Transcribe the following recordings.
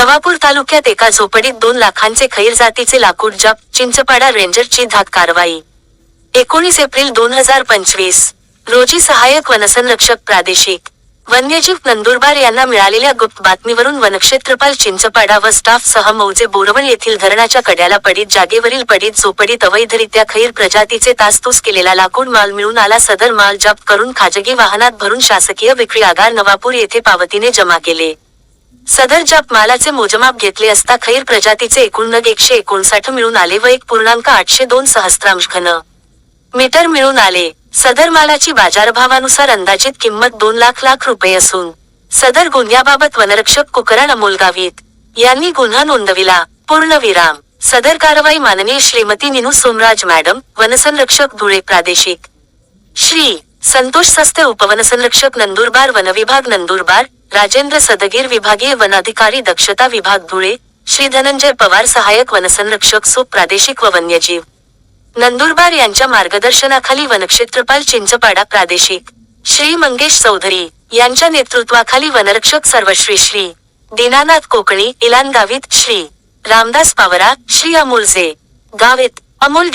नवापूर तालुक्यात एका झोपडीत दोन लाखांचे खैर जातीचे लाकूड जप चिंचपाडा रेंजरची धाक कारवाई. एकोणीस एप्रिल दोन हजार पंचवीस. रोजी सहाय्यक वनसंरक्षक प्रादेशिक. वन्यजीव नंदुरबार यांना मिळालेल्या गुप्त बातमीवरून वनक्षेत्रपाल चिंचपाडा व स्टाफ सह मौजे बोरवण येथील धरणाच्या कड्याला पडीत जागेवरील पडीत झोपडीत अवैधरित्या खैर प्रजातीचे तासतूस केलेला लाकूड माल मिळून आला. सदर माल जप्त करून खाजगी वाहनात भरून शासकीय विक्री आगार नवापूर येथे पावतीने जमा केले. सदर जप मालाचे मोजमाप घेतले असता खैर प्रजातीचे एकूण नग एकशे एकोणसाठ मिळून आले व एक पूर्णांक आठशे दोन सहस्त्रांश घन. मीटर मिळून आले. सदर मालाची बाजारभावानुसार अंदाजित किंमत दोन लाख लाख रुपये असून सदर गुन्ह्याबाबत वनरक्षक कुकरण अमोल गावित यांनी गुन्हा नोंदविला. पूर्णविराम सदर कारवाई माननीय श्रीमती निनू सोमराज मॅडम वनसंरक्षक धुळे प्रादेशिक. श्री संतोष सस्ते उपवनसंरक्षक नंदुरबार वनविभाग नंदुरबार राजेंद्र सदगीर विभागीय वनाधिकारी दक्षता विभाग धुळे श्री धनंजय पवार सहाय्यक वनसंरक्षक सुप प्रादेशिक व वन्यजीव. नंदुरबार यांच्या मार्गदर्शनाखाली वनक्षेत्रपाल चिंचपाडा प्रादेशिक. श्री मंगेश चौधरी यांच्या नेतृत्वाखाली वनरक्षक सर्वश्री श्री. दीनानाथ कोकणी इलान गावित श्री. रामदास पावरा श्री अमोलजे गावित अमोल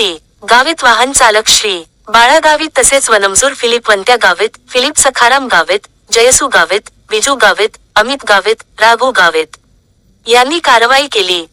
गावित वाहन चालक श्री. बाळा गावित तसेच वनमजूर फिलिप वंत्या गावित फिलिप सखाराम गावित जयसू गावित विजू गावित अमित गावित राघू गावित. यांनी कारवाई केली.